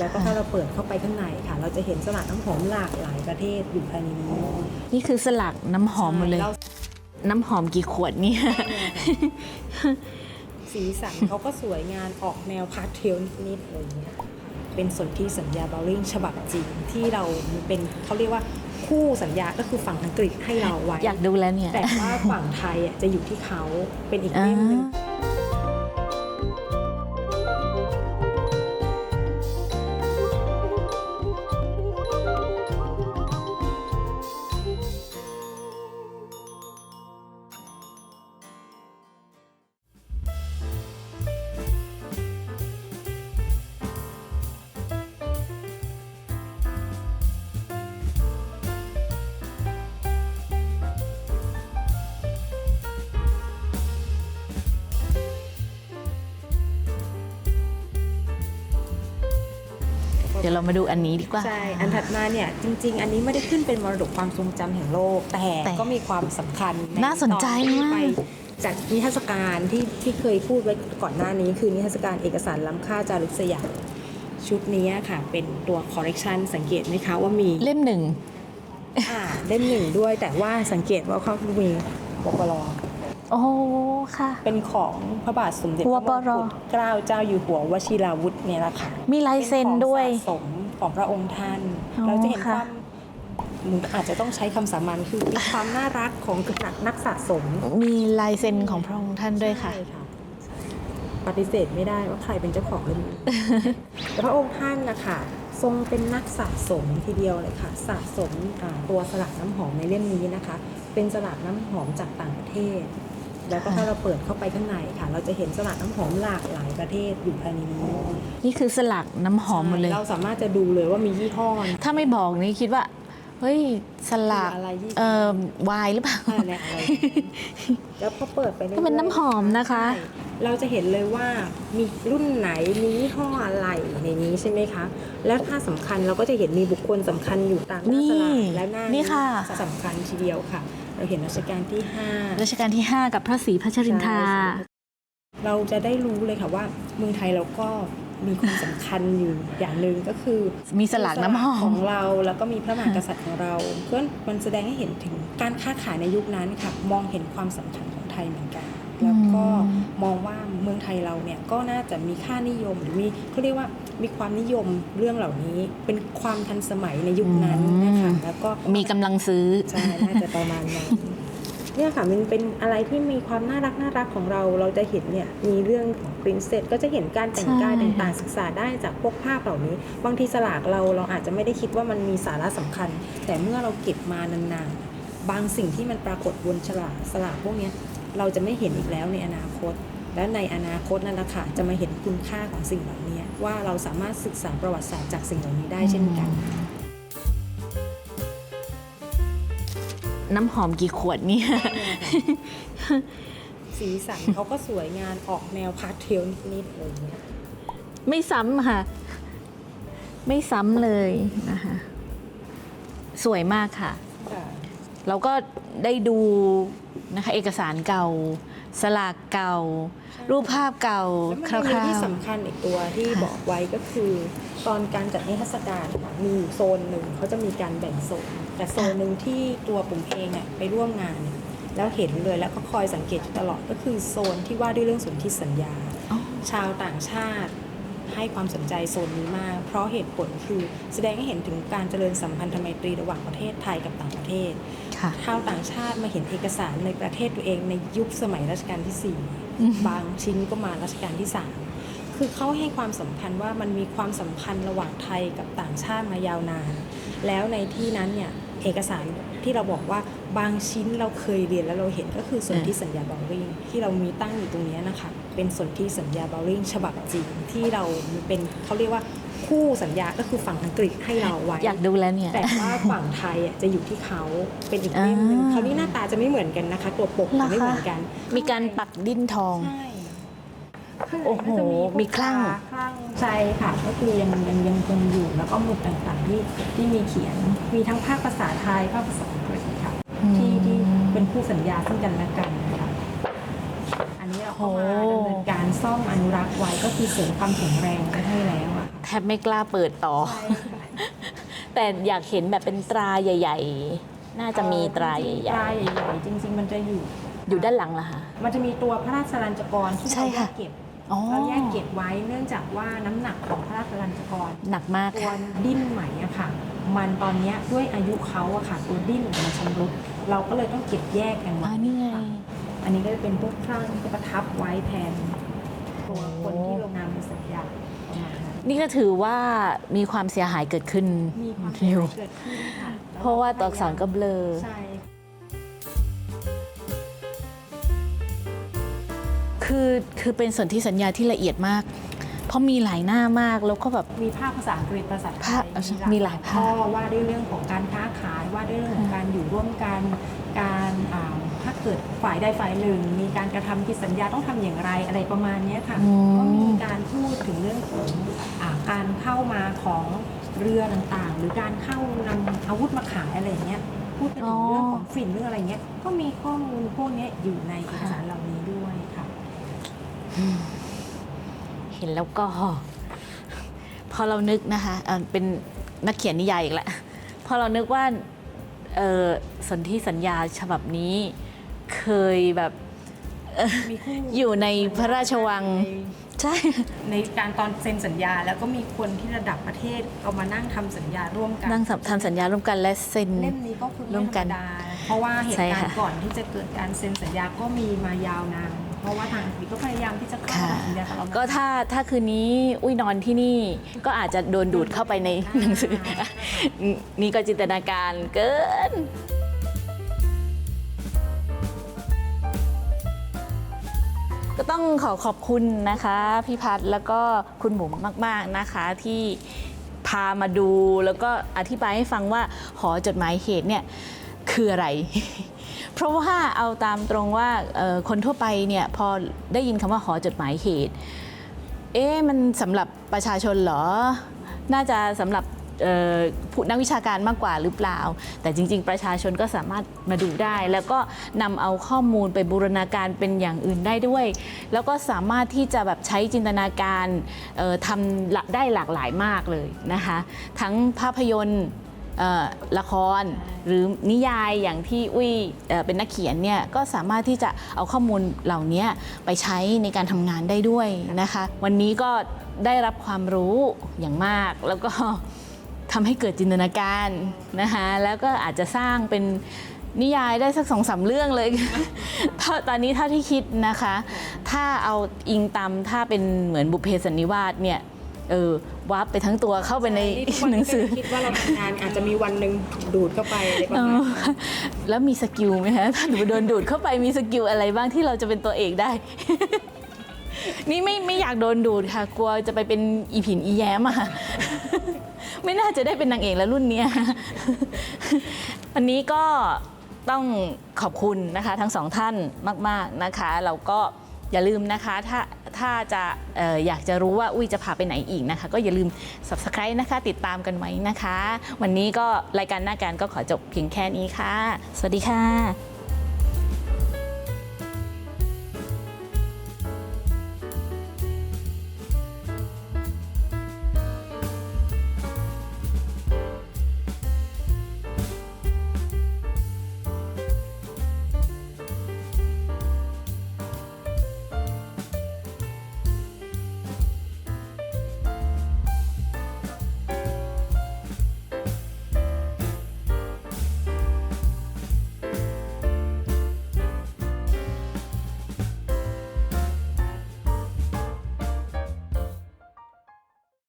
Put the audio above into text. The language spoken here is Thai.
แล้วก็ถ้าเราเปิดเข้าไปข้างในค่ะ เราจะเห็นสลัดน้ำหอมหลากหลายประเทศอยู่ภายในนี้นี่คือสลักน้ำหอมหมดเลยใช่ราน้ำหอมกี่ขวดเนี่ย สีสันเขาก็สวยงานออกแนวพาสเทลนิดๆอะไรอย่างเงี้ยเป็นสนธิสัญญาเบลลิงฉบับจริงที่เราเป็นเขาเรียกว่าคู่สัญญาก็คือฝั่งอังกฤษให้เราไว้ อยากดูแล้วเนี่ย แต่ว่าฝั่งไทยอะจะอยู่ที่เขาเป็นอีกอ่าเล่มหนึง เดี๋ยวเรามาดูอันนี้ดีกว่า ใช่ อันถัดมาเนี่ยจริง ๆ อันนี้ไม่ได้ขึ้นเป็นมรดกความทรงจำแห่งโลก แต่แต่ก็มีความสำคัญน่าสนใจตอที่มาก ไปจากนิทรรศการที่ที่เคยพูดไว้ก่อนหน้านี้ คือนิทรรศการเอกสารล้ำค่าจารึกสยามชุดนี้ค่ะ เป็นตัวคอร์เร t ชันสังเกตไหมคะว่ามีเล่มหนึ่ง อ่าเล่มหนึ่งด้วยแต่ว่าสังเกตว่าเขามีบกร โอ้ค่ะ เป็นของพระบาทสมเด็จพวระปมงรกุฎเกล้าเจ้าอยู่หัววชิราวุธเนี่ยแหละค่ะมีลายเซ็นด้วยเป็นของสะสมของพระองค์ท่านอ๋อเราจะเห็นคค่ะวามหนูอาจจะต้องใช้คำสามัญคือมีความน่ารักของนักนักสะสม มีลายเซ็นของพระองค์ท่านด้วยค่ะใช่ปฏิเสธไม่ได้ว่าใครเป็นเจ้าของเล่มนี้แต่พระองค์ท่านนะคะทรงเป็นนักสะสมทีเดียวเลยค่ะ สะสมอ่าตัวสลักน้ำหอมในเล่มนี้นะคะ เป็นสลักน้ำหอมจากต่างประเทศ แล้วก็ถ้าเราเปิดเข้าไปข้างในค่ะ เราจะเห็นสลักน้ำหอมหลากหลายประเทศอยู่ภายในนี้นี่คือสลักน้ำหอมหมดเลย เราสามารถจะดูเลยว่ามียี่ห้อนะถ้าไม่บอกนี่คิดว่า เฮ้ยสลักคืออะไรยี่เอ่อวายหรือเปล่าอะไรอะไรแล้วพอเปิดไปรื่อยๆก็เป็นน้ำหอมนะคะใช่เราจะเห็นเลยว่ามีรุ่นไหนมียี่ห้ออะไรในนี้ใช่ไหมคะ แล้วถ้าสำคัญเราก็จะเห็นมีบุคคลสำคัญอยู่ตามหน้าสลากและหน้านี่ค่ะสำคัญทีเดียวค่ะ เราเห็นรัชกาลที่ห้ารัชกาลที่ 5 กับพระศรีพัชรินทราใช่เราจะได้รู้เลยค่ะว่า เมืองไทยเราก็มีความสำคัญอยู่อย่างหนึ่งก็คือ มีสลักน้ำหอขมองเรา แล้วก็มีพระมหากษัตริย์ของเราเพื่อมันแสดงให้เห็นถึงการค้าขายในยุคนั้นค่ะมองเห็นความสำคัญของไทยเหมือนกัน แล้วก็มองว่าเมืองไทยเราเนี่ยก็น่าจะมีค่านิยมหรือมีเขาเรียกว่ามีความนิยมเรื่องเหล่านี้ เป็นความทันสมัยในยุคนั้นนะคะแล้วก็มีกำลังซื้อใช่น่าจะประมาณนั้นเนี่ยค่ะมันเป็นอะไรที่มีความน่ารักน่ารักของเราเราจะเห็นเนี่ยมีเรื่องของปรินเซสก็จะเห็นการแต่งกายใช่ต่างๆศึกษาได้จากพวกภาพเหล่านี้ บางทีสลากเราเราอาจจะไม่ได้คิดว่ามันมีสาระสำคัญ แต่เมื่อเราเก็บมานานๆบางสิ่งที่มันปรากฏบนฉลากสลากพวกเนี้ย เราจะไม่เห็นอีกแล้วในอนาคต และในอนาคตนั่นแหละค่ะจะมาเห็นคุณค่าของสิ่งเหล่านี้ว่าเราสามารถศึกษาประวัติศาสตร์จากสิ่งเหล่านี้ได้เช่นกัน น้ำหอมกี่ขวดเนี่ย สีสันเขาก็สวยงานออกแนวพาสเทลนิดๆอะไรอย่างเงี้ยไม่ซ้ำค่ะ ไม่ซ้ำเลยนะคะ สวยมากค่ะค่ะ เราก็ได้ดูนะคะเอกสารเก่า สลากเก่า รูปภาพเก่าแล้วคมันมีร่าที่วสำคัญอีกตัวที่ค่ะบอกไว้ก็คือ ตอนการจัดนิทรรศการค่ะมีอยู่โซนหนึ่งเขาจะมีการแบ่งโซน แต่โซนหนึ่งที่ตัวผมเองเนี่ยไปร่วมงานเนี่ยแล้วเห็นเลยแล้วก็คอยสังเกตอยู่ตลอดก็คือโซนที่ว่าด้วยเรื่องสนธิสัญญาอ๋อ ชาวต่างชาติ ให้ความสนใจโซนนี้มาก เพราะเหตุผลคือแสดงให้เห็นถึงการเจริญสัมพันธไมตรีระหว่างประเทศไทยกับต่างประเทศๆค่ะชาวต่างชาติมาเห็นเอกสารในประเทศตัวเองในยุคสมัยรัชกาลที่อืม4บางชิ้นก็มารัชกาลที่ 3 คือเขาให้ความสำคัญว่ามันมีความสัมพันธ์ระหว่างไทยกับต่างชาติมายาวนาน แล้วในที่นั้นเนี่ยเอกสาร ที่เราบอกว่าบางชิ้นเราเคยเรียนแล้วเราเห็นก็คือสนธิสัญญาเบลลิงที่เรามีตั้งอยู่ตรงเนี้ยนะคะ เป็นสนธิสัญญาเบลลิงฉบับจริงที่เราเป็นเขาเรียกว่าคู่สัญญาก็คือฝั่งอังกฤษให้เราไว้ อยากดูแล้วเนี่ย แต่ว่าฝั่งไทยอะจะอยู่ที่เขาเป็นอีกเล่มหนึงอ่าคราวนี้หน้าตาจะไม่เหมือนกันนะคะ ตัวปกเหรอจะไม่คะเหมือนกัน มีการปักดิ้นทองใช่ ข้างในโอ้โหก็จะพวกมีคลั่งตาคลั่งใช่ค่ะ ก็คือยังยังยังคงอยู่แล้วก็หมุดต่างๆที่ที่มีเขียนมีทั้งภาคภาษาไทยภาคภาษาอังกฤษค่ะที่ที่เป็นผู้สัญญาซึ่งกันและกันนะคะอันนี้เราก็มาโอ้ดำเนินการซ่อมอนุรักษ์ไว้ก็คือเสริมความแข็งแรงไว้ให้แล้วอะค่ะแถทบไม่กล้าเปิดต่อแต่อยากเห็นแบบเป็นตราใหญ่ ๆ น่าจะมีตราใหตญ่ราใหญ่ๆจริง ๆ มันจะอยู่ ๆ อยู่ด้านหลังเหรอคะ มันจะมีตัวพระราชลัญจกรที่ใช่เราแยค่ะกเก็บอ๋อ เราแยกเก็บไว้เนื่องจากว่าน้ำหนักของพระราชลัญจกรหนักมากตัวค่ะดิ้นไหมอะค่ะ มันตอนเนี้ยด้วยอายุเขาอะค่ะตัวดิ้นมันชำรุดเราก็เลยต้องเก็บแยกกันไว้อ่านี่ไงค่ะอันนี้ก็จะเป็นพวกครั่งที่ประทับไว้แทนตัวคนที่ลงนามในสัญญาประมาณนั้นนี่ก็ถือว่ามีความเสียหายเกิดขึ้นมีความเสียเร็วหายเกิดขึ้นค่ะเพราะว่าตัวอักษรก็เบลอใช่ คือคือเป็นสนธิสัญญาที่ละเอียดมาก เพราะมีหลายหน้ามากแล้วก็แบบ มีภาพภาษาอังกฤษภาษาไทภาพยมีหลายภาพข้อว่าด้วยเรื่องของการค้าขายว่าด้วยเรื่องของการอยู่ร่วมกัน การอ่าถ้าเกิดฝ่ายใดฝ่ายหนึ่ง มีการกระทำผิดสัญญาต้องทำอย่างไรอะไรประมาณเนี้ยค่ะ อืม ก็มีการพูดถึงเรื่องของอาการเข้ามาของเรือต่างๆ หรือการเข้านำอาวุธมาขายอะไรอย่างเงี้ยพูดถึงเรื่องของฝิ่นเรื่องอะไรเงี้ยก็มีข้อมูลพวกเนี้ยอยู่ในเอกสารเหล่านี้ด้วยค่ะ เห็นแล้วก็ พอเรานึกนะคะเอ่อเป็นนักเขียนนิยายอีกแล้วพอเรานึกว่าเอ่อสนธิสัญญาฉบับนี้เคยแบบมีคู่อยู่ในพระราชวังในใช่ในการตอนเซ็นสัญญา แล้วก็มีคนที่ระดับประเทศเอามานั่งทำสัญญาร่วมกันนั่งทำสัญญาร่วมกันและเซ็นเล่มนี้ก็คือร่ไม่วมธกัรน รมดานะเพราะว่าเหตุใช่การค่ะณ์ก่อนที่จะเกิดการเซ็นสัญญาก็มีมายาวนานเพราะว่าทางอังกฤษก็พยายามที่จะเข้าค่ะมาทำสัญญากับเราก็ถ้าถ้าคืนนี้อุ้ยนอนที่นี่ก็อาจจะโดนดูดเข้าไปในหนังสือ นี่ก็จินตนาการเกินก็ต้องขอขอบคุณนะคะพี่พัฒน์แล้วก็คุณหมูมาก ๆนะคะที่พามาดูแล้วก็อธิบายให้ฟังว่าหอจดหมายเหตุเนี่ย คืออะไร เพราะว่าเอาตามตรงว่าคนทั่วไปเนี่ยพอได้ยินคำว่าหอจดหมายเหตุ เอ๊ะมันสำหรับประชาชนเหรอ น่าจะสำหรับผู้นักวิชาการมากกว่าหรือเปล่า แต่จริง ๆ ประชาชนก็สามารถมาดูได้ แล้วก็นำเอาข้อมูลไปบูรณาการเป็นอย่างอื่นได้ด้วย แล้วก็สามารถที่จะแบบใช้จินตนาการทำละได้หลากหลายมากเลยนะคะ ทั้งภาพยนตร์ ละครหรือนิยายอย่างที่อุ้ยเเป็นนักเขียนเนี่ยก็สามารถที่จะเอาข้อมูลเหล่านี้ไปใช้ในการทำงานได้ด้วยนะคะ วันนี้ก็ได้รับความรู้อย่างมากแล้วก็ทำให้เกิดจินตนาการนะคะแล้วก็อาจจะสร้างเป็นนิยายได้สักสองสามเรื่องเลย ตอนนี้เท่าที่คิดนะคะ ถ้าเอาอิงตามถ้าเป็นเหมือนบุพเพสันนิวาสเนี่ย เออวับไปทั้งตัวเข้าไปในทุกวัหนังสือก็คิดว่าเราทำงานอาจจะมีวันหนึ่งดูดเข้าไปอะไรประมาณนั้นแล้วมีสกิลไหมคะถ้าหนูโดนดูดเข้าไปมีสกิลอะไรบ้างที่เราจะเป็นตัวเอกได้ นี่ไม่ไม่อยากโดนดูดค่ะ กลัวจะไปเป็นอีผินอีแย้มอะไม่น่าจะได้เป็นนางเอกแล้วรุ่นเนี้ยวันนี้ก็ต้องขอบคุณนะคะ ทั้งสองท่านมาก ๆนะคะ เราก็ อย่าลืมนะคะ ถ้าถ้าจะอออยากจะรู้ว่าอุ้ยจะพาไปไหนอีกนะคะ ก็อย่าลืม subscribe นะคะ ติดตามกันไว้นะคะ วันนี้ก็รายการหน้าการก็ขอจบเพียงแค่นี้ค่ะ สวัสดีค่ะ